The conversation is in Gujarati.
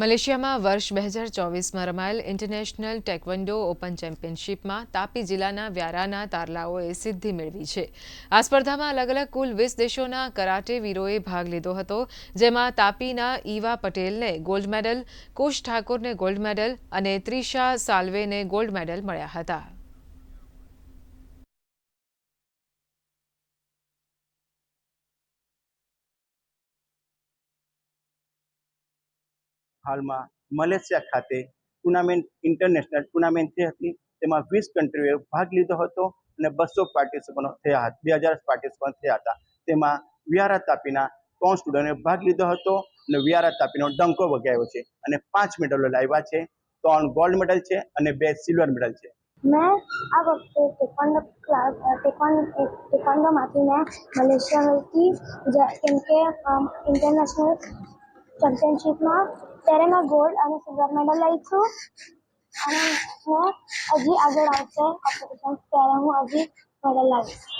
મલેશિયામાં વર્ષ બે હજાર ચોવીસમાં રમાયેલ ઇન્ટરનેશનલ ટેકવન્ડો ઓપન ચેમ્પિયનશિપમાં તાપી જિલ્લાના વ્યારાના તારલાઓએ સિદ્ધિ મેળવી છે. આ સ્પર્ધામાં અલગ અલગ કુલ વીસ દેશોના કરાટે વીરોએ ભાગ લીધો હતો, જેમાં તાપીના ઈવા પટેલને ગોલ્ડ મેડલ, કુશ ઠાકોરને ગોલ્ડ મેડલ અને ત્રિશા સાલ્વેને ગોલ્ડ મેડલ મળ્યા હતા. હાલમાં મલેશિયા ખાતે ટુર્નામેન્ટ, ઇન્ટરનેશનલ ટુર્નામેન્ટ થઈ હતી, તેમાં વીસ કન્ટ્રીઓએ ભાગ લીધો હતો અને બસો પાર્ટિસિપન્ટો થયા હતા, બે હજાર પાર્ટિસિપન્ટ થયા હતા. તેમાં વ્યારા તાપીના ત્રણ સ્ટુડન્ટે ભાગ લીધો હતો અને વ્યારા તાપીનો ડંકો વગાવ્યો છે અને પાંચ મેડલો લાવ્યા છે, ત્રણ ગોલ્ડ મેડલ છે અને બે સિલ્વર મેડલ છે. મેં આ વખતે ટેકવાન્ડો ક્લાસ ટેકવાન્ડો ટેકવાન્ડોમાંથી મેં મલેશિયા ગઈ કેમ કે ઇન્ટરનેશનલ ચેમ્પિયનશિપમાં ત્યારે મેં ગોલ્ડ અને સિલ્વર મેડલ લઈ છું. અને મેં હજી આગળ આવશે. કોમ્પિટિશન ત્યારે હું હજી મેડલ લાવીશ.